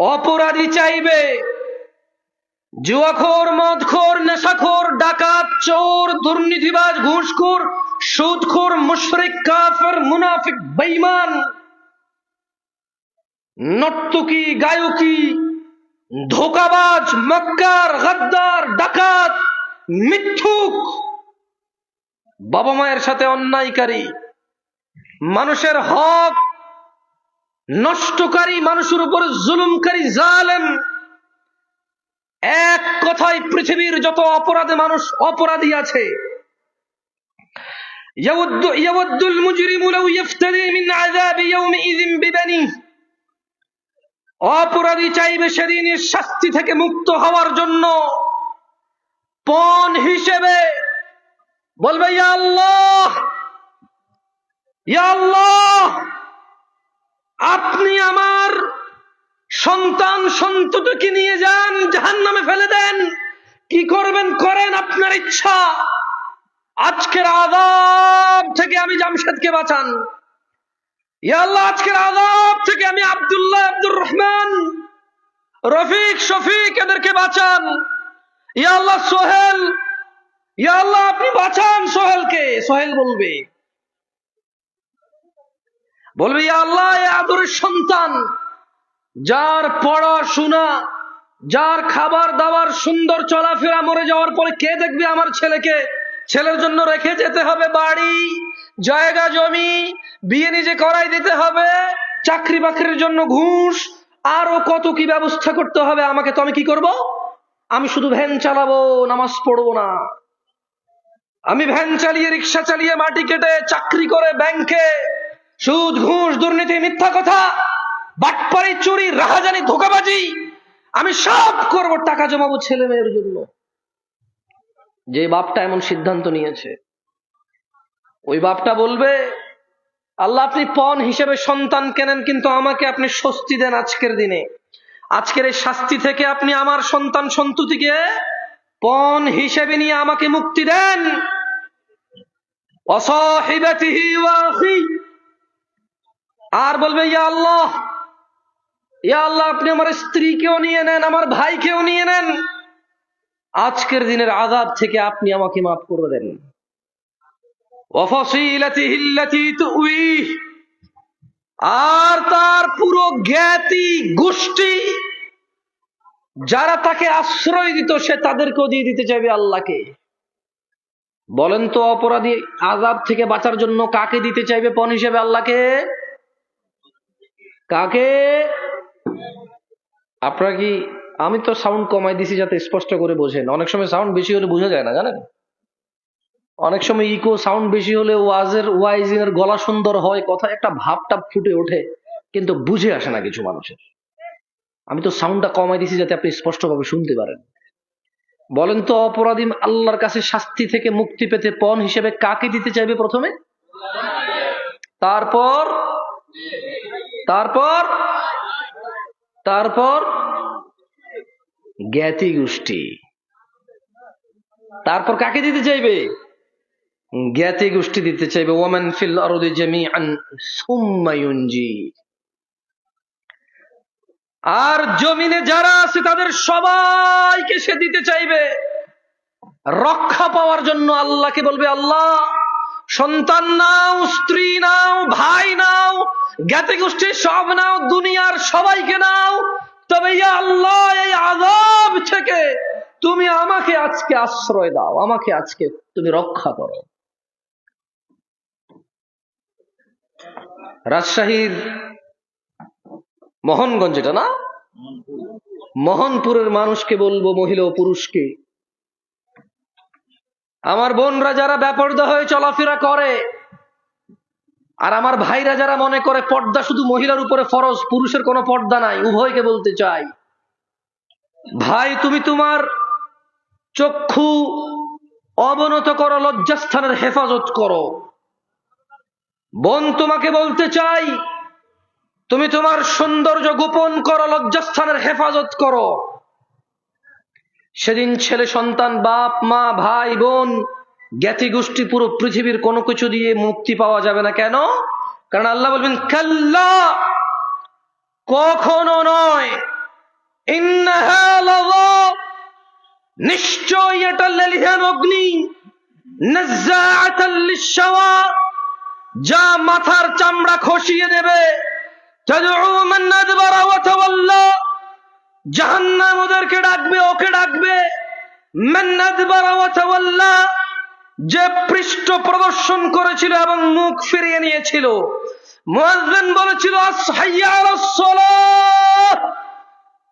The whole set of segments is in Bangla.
অপরাধী চাইবে। জুয়াখোর, মদখোর, নেশাখোর, ডাকাত, চোর, দুর্নীতিবাজ, ঘুষখোর, সুদখোর, মুশরিক, কাফের, মুনাফিক, বেঈমান, নর্তকী, গায়কী, ধোকাবাজ, মক্কার, গদ্দার, ডাকাত, মিথ্যুক। বাবা মায়ের সাথে অন্যায়কারী। মানুষের হক নষ্টকারী মানুষের উপর জুলুমকারী জালেম। এক কথায় পৃথিবীর যত অপরাধে মানুষ অপরাধী আছে। অপরাধী চাইবে সেদিনের শাস্তি থেকে মুক্ত হওয়ার জন্য। পণ হিসেবে বলবে আল্লাহ! আল্লাহ! আপনি আমার সন্তান সন্ততিকে নিয়ে যান জাহান নামে ফেলে দেন। কি করবেন করেন আপনার ইচ্ছা। আজকের আদাব থেকে আমি জামশেদকে বাঁচান। ইয়া আল্লাহ, আজকের আদাব থেকে আমি আব্দুল্লাহ আব্দুর রহমান, রফিক, শফিক এদেরকে বাঁচান। ইয়া আল্লাহ, সোহেল, ইয়া আল্লাহ, আপনি বাঁচান সোহেলকে। সোহেল বলবে বলবে আল্লাহ আদরের সন্তান, যার পড়াশোনা যার খাবার দাবার সুন্দর চলাফেরা মরে যাওয়ার পরে কে দেখবে আমার ছেলেকে? ছেলের জন্য রেখে যেতে হবে বাড়ি, জায়গা, জমি, বিয়ে নিজে করাই দিতে হবে, চাকরি বাকরির জন্য ঘুষ, আরও কত কি ব্যবস্থা করতে হবে? আমাকে তো আমি কি করব? আমি শুধু ভ্যান চালাবো, নামাজ পড়ব না। আমি ভ্যান চালিয়ে, রিক্সা চালিয়ে মাটি কেটে চাকরি করে ব্যাংকে সুদ, ঘুষ, দুর্নীতি, মিথ্যা কথা বাটপারি চুরি, রাহাজানি, ধোকাবাজি, আমি সব করব টাকা জমাবো ছেলে মেয়ের জন্য যে বাপটা এমন সিদ্ধান্ত নিয়েছে, ওই বাপটা বলবে, আল্লাহ, আপনি পণ হিসেবে সন্তান কেনেন, কিন্তু আমাকে আপনি স্বস্তি দেন আজকের দিনে আজকের এই শাস্তি থেকে আপনি আমার সন্তান সন্ততিকে পণ হিসেবে নিয়ে আমাকে মুক্তি দেন অসহিবাতিহি ওয়া। আর বলবে, ইয়া আল্লাহ ইয়া আল্লাহ, আপনি আমার স্ত্রীকেও নিয়ে নেন, আমার ভাইকেও নিয়ে নেন। আজকের দিনের আজাব থেকে আপনি আমাকে মাফ করে দেন। আর তার পুরো জ্ঞাতি গোষ্ঠী, যারা তাকে আশ্রয় দিত, সে তাদেরকেও দিয়ে দিতে চাইবে আল্লাহকে। বলেন তো, অপরাধী আজাব থেকে বাঁচার জন্য কাকে দিতে চাইবে পণ হিসেবে আল্লাহকে? কাকে? আপনারা কি, আমি তো সাউন্ড কমাই দিছি যাতে স্পষ্ট করে বোঝেন। অনেক সময় সাউন্ড বেশি হলে বোঝা যায় না, জানেন? অনেক সময় ইকো সাউন্ড বেশি হলে ওয়াজের, ওয়াইজিনের গলা সুন্দর হয় কথা একটা ভাবটা ফুটে ওঠে, কিন্তু বুঝে আসে না কিছু মানুষের। আমি তো সাউন্ডটা কমাই দিছি যাতে আপনি স্পষ্টভাবে শুনতে পারেন। বলেন তো, অপরাধী আল্লাহর কাছে শাস্তি থেকে মুক্তি পেতে পণ হিসেবে কাকে দিতে চাইবে প্রথমে? তারপর? তারপর? তারপর? জ্ঞাতি গোষ্ঠী। তারপর কাকে দিতে চাইবে? জ্ঞাতি গোষ্ঠী দিতে চাইবে। ওয়ামান ফিল আরদি আর জমিনে যারা আছে, তাদের সবাইকে সে দিতে চাইবে। রক্ষা পাওয়ার জন্য আল্লাহকে বলবে আল্লাহ সন্তান নাও, স্ত্রী নাও, ভাই নাও, জ্ঞাতি গোষ্ঠী সব নাও, দুনিয়ার সবাইকে নাও। তবে আল্লাহ, এই আযাব থেকে তুমি আমাকে আজকে আশ্রয় দাও, আমাকে আজকে তুমি রক্ষা করো। রাজশাহীর মোহনগঞ্জ এটা না? মোহনপুরের মানুষকে বলব, মহিলা ও পুরুষকে। আমার বোনরা যারা ব্যাপর্দা হয়ে চলাফেরা করে, আর আমার ভাইরা যারা মনে করে পর্দা শুধু মহিলার উপরে ফরজ, পুরুষের কোনো পর্দা নাই, উভয়কে বলতে চাই। ভাই, তুমি তোমার চক্ষু অবনত করো, লজ্জাস্থানের হেফাজত করো। বোন, তোমাকে বলতে চাই, তুমি তোমার সৌন্দর্য গোপন করো, লজ্জাস্থানের হেফাজত করো। সেদিন ছেলে, সন্তান, বাপ, মা, ভাই, বোন, জ্ঞাতি গোষ্ঠী পুরো পৃথিবীর কোনো কিছু দিয়ে মুক্তি পাওয়া যাবে না। কেন? কারণ আল্লাহ বলবেন, কাল্লা, কখনো নয়। নিশ্চয় এটা লেলিহান অগ্নি। যা মাথার চামড়া খসিয়ে দেবে। জাহান্নাম ওদেরকে ডাকবে, ওকে ডাকবে। যে পৃষ্ঠ প্রদর্শন করেছিল এবং মুখ ফিরিয়ে নিয়েছিল। বলেছিল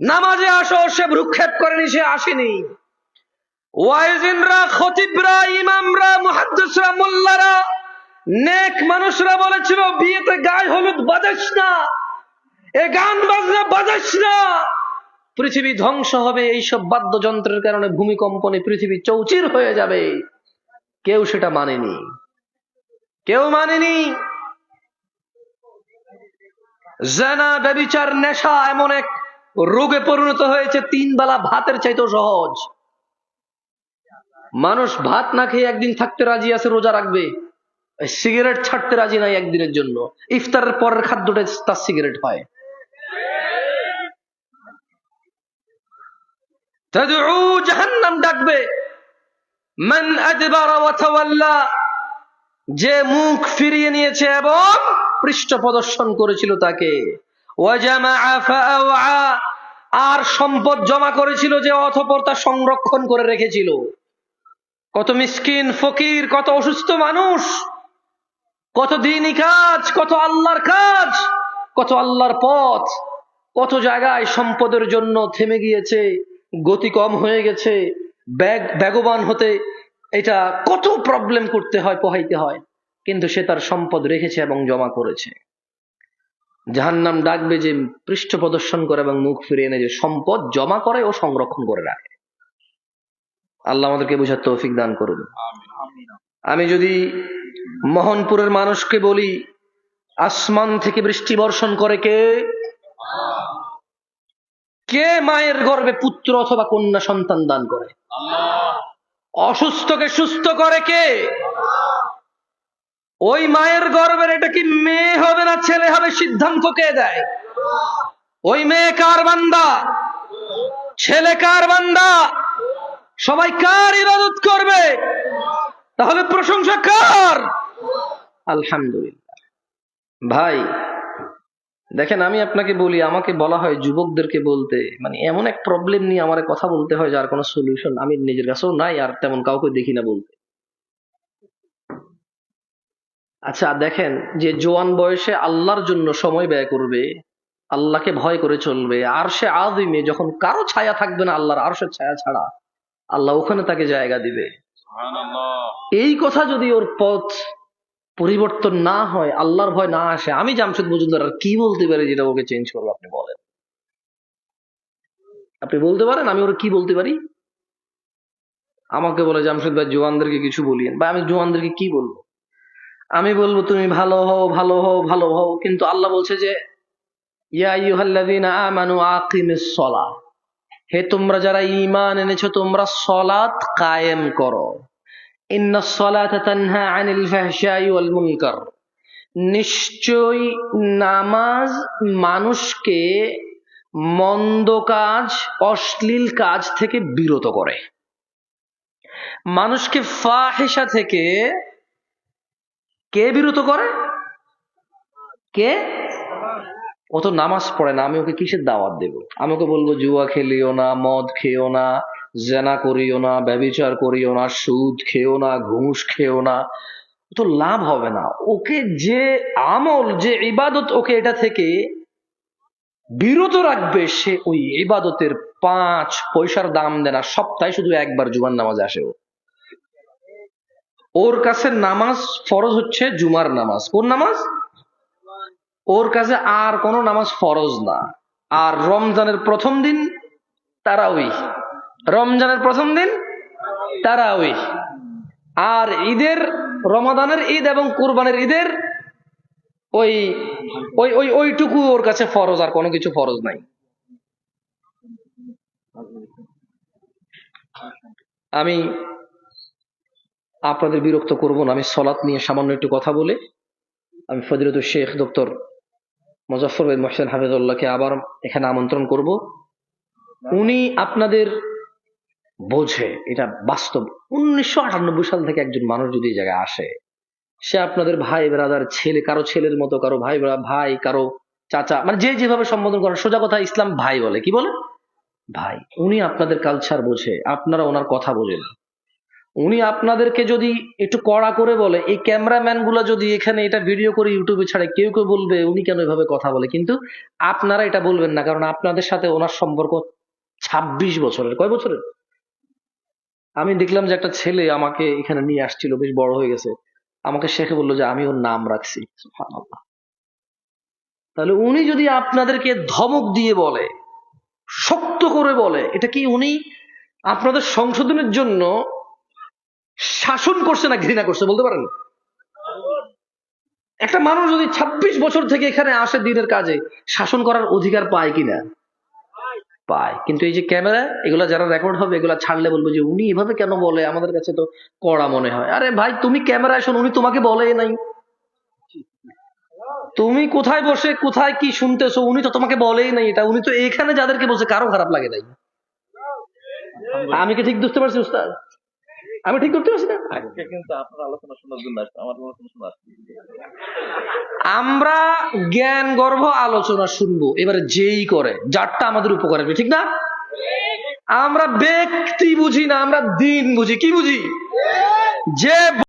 নামাজে আসো, সে ভ্রুক্ষেপ করেনি, সে আসেনি। ওয়াইজিনরা, খতিবরা, ইমামরা, মুহাদ্দিসরা, মোল্লারা, নেক মানুষরা বলেছিল, বিয়েতে গায়ে হলুদ বাজাস না, এ গান বাজনা বাজাস না। পৃথিবী ধ্বংস হবে, এইসব বাদ্যযন্ত্রের কারণে ভূমিকম্পনে পৃথিবী চৌচির হয়ে যাবে। কেউ সেটা মানেনি। কেউ মানেনি? জেনা ব্যবিচার নেশা এমন এক রোগে পরিণত হয়েছে, তিন বেলা ভাতের চাইতেও সহজ। মানুষ ভাত না খেয়ে একদিন থাকতে রাজি আছে, রোজা রাখবে। সিগারেট ছাড়তে রাজি নাই একদিনের জন্য। ইফতারের পরের খাদ্যটা তার সিগারেট হয়। জাহান্নাম ডাকবে। মান যে মুখ ফিরিয়ে নিয়েছে এবং পৃষ্ঠ প্রদর্শন করেছিল তাকে। আর সম্পদ জমা করেছিল যে অথপর তা সংরক্ষণ করে রেখেছিল। কত মিসকিন, ফকির, কত অসুস্থ মানুষ, কত দিনই কাজ, কত আল্লাহর কাজ, কত আল্লাহর পথ, কত জায়গায় সম্পদের জন্য থেমে গিয়েছে। গতি কম হয়ে গেছে, ব্যাগ, ব্যাগবান হতে এটা কত প্রবলেম করতে হয়, পোহাইতে হয়। কিন্তু সে তার সম্পদ রেখেছে এবং জমা করেছে। জাহান্নাম ডাকবে যে, পৃষ্ঠ প্রদর্শন করে এবং মুখ ফিরিয়ে এনে যে সম্পদ জমা করে ও সংরক্ষণ করে রাখে। আল্লাহ আমাদেরকে বোঝার তৌফিক দান করুন। আমি যদি মোহনপুরের মানুষকে বলি, আসমান থেকে বৃষ্টি বর্ষণ করে কে? কে মায়ের গর্ভে পুত্র অথবা কন্যা সন্তান দান করে? অসুস্থকে সুস্থ করে কে? ওই মায়ের গর্ভের এটা কি মেয়ে হবে না ছেলে হবে? সিদ্ধান্ত কে দেয়? ওই মেয়ে কার বান্দা? ছেলে কার বান্দা? সবাই কার ইবাদত করবে? তাহলে প্রশংসা কার? আলহামদুলিল্লাহ। ভাই দেখেন আমি আপনাকে বলি আমাকে বলা হয় যুবকদেরকে বলতে মানে এমন এক প্রবলেম নিয়ে আমার কথা বলতে হয় যার কোনো সলিউশন আমি নিজের কাছেও নাই আর তেমন কাউকে দেখি না বলতে। আচ্ছা দেখেন যে জোয়ান বয়সে আল্লাহর জন্য সময় ব্যয় করবে আল্লাহকে ভয় করে চলবে আর সে আদিমে যখন কারও ছায়া থাকবে না আল্লাহর আর সে ছায়া ছাড়া আল্লাহ ওখানে তাকে জায়গা দিবে। এই কথা যদি ওর পথ পরিবর্তন না হয়, আল্লাহর ভয় না আসে, আমি জামশেদ মজুমদার আর কি বলতে পারি যেটা ওকে চেঞ্জ করব আপনি বলেন। আপনি বলতে পারেন, আমি ওর কি বলতে পারি? আমাকে বলে, জামশেদ ভাই, জোয়ানদেরকে কিছু বলিয়েন। বা আমি জোয়ানদেরকে কি বলব? আমি বলব, তুমি ভালো হও ভালো হও ভালো হও। কিন্তু আল্লাহ বলছে যে হে তোমরা যারা ইমান এনেছো, তোমরা সলাত কায়েম করো। নিশ্চয় নামাজ মানুষকে মন্দ কাজ অশ্লীল কাজ থেকে বিরত করে. মানুষকে ফাহিসা থেকে কে বিরত করে? কে? ও তো নামাজ পড়ে না, আমি ওকে কিসের দাওয়াত দেব? আমি ওকে বলব, জুয়া খেলিও না, মদ খেও না জেনা করিও না ব্যবিচার করিও না, সুদ খেও না, ঘুষ খেও না। তো লাভ হবে না। ওকে যে আমল, যে ইবাদত ওকে এটা থেকে বিরত রাখবে, সে ওই ইবাদতের পাঁচ পয়সার দাম দেয় না। সপ্তাহে শুধু একবার জুমার নামাজ আসে ওর কাছে নামাজ ফরজ হচ্ছে জুমার নামাজ। কোন নামাজ? ওর কাছে আর কোন নামাজ ফরজ না। আর রমজানের প্রথম দিন তারাউই রমজানের প্রথম দিন তারাউই আর ঈদের, রমাদানের ঈদ এবং কুরবানের ঈদের ওই ওই ওই, ওইটুকু ওর কাছে ফরজ, আর কোনো কিছু ফরজ নাই। আমি আপনাদের বিরক্ত করব না, আমি সলাৎ নিয়ে সামান্য একটু কথা বলে। আমি ফজিলতুল শেখ, ডক্টর মুজফর মোহসেন হাফিজুল্লাহকে আবার এখানে আমন্ত্রণ করব। উনি আপনাদের বোঝে, এটা বাস্তব। উনিশশো আটানব্বই সাল থেকে একজন মানুষ যদি এই জায়গায় আসে, সে আপনাদের ভাই ব্রাদার ছেলে, কারও ছেলের মতো, কারও ভাই ভাই, কারও চাচা মানে যে যেভাবে সম্বোধন করেন, সোজা কথা ইসলাম ভাই বলে। কি বলে? ভাই। উনি আপনাদের কালচার বোঝে, আপনারা ওনার কথা বোঝেন। উনি আপনাদেরকে যদি একটু কড়া করে বলে, এই ক্যামেরাম্যানগুলা যদি এখানে এটা ভিডিও করে ইউটিউবে ছাড়ে, কেউ কেউ বলবে, উনি কেন এভাবে কথা বলে? কিন্তু আপনারা এটা বলবেন না, কারণ আপনাদের সাথে ওনার সম্পর্ক ছাব্বিশ বছরের। কয় বছরের? আমি দেখলাম যে একটা ছেলে আমাকে এখানে নিয়ে আসছিল, বেশ বড় হয়ে গেছে। আমাকে শেখে বলল যে আমি ওর নাম রাখছি। তাহলে উনি যদি আপনাদেরকে ধমক দিয়ে বলে, শক্ত করে বলে, এটা কি উনি আপনাদের সংশোধনের জন্য শাসন করছে না ঘৃণা করছে, বলতে পারেন? একটা মানুষ যদি ২৬ বছর থেকে এখানে আসে দিনের কাজে, শাসন করার অধিকার পায় কিনা? পায়। কিন্তু এই যে ক্যামেরা, এগুলো যারা রেকর্ড হবে, এগুলো ছাড়লে বলব যে উনি এভাবে কেন বলে? আমাদের কাছে তো কড়া মনে হয়। আরে ভাই, তুমি ক্যামেরায় শোন, উনি তোমাকে বলে নাই। তুমি কোথায় বসে, কোথায় কি শুনতেছো? উনি তো তোমাকে বলেই নাই এটা। উনি তো এখানে যাদেরকে বলছে, কারও খারাপ লাগে নাই। আমি কি ঠিক বুঝতে পারছি, উস্তাদ? আমি ঠিক করতে পারছি না? কিন্তু আপনার আলোচনা শোনার জন্য আমার আলোচনা শোনা আমরা জ্ঞান গর্ভ আলোচনা শুনব এবারে যেই করে যারটা আমাদের উপকার হবে ঠিক না? আমরা ব্যক্তি বুঝি না আমরা দিন বুঝি কি বুঝি? যে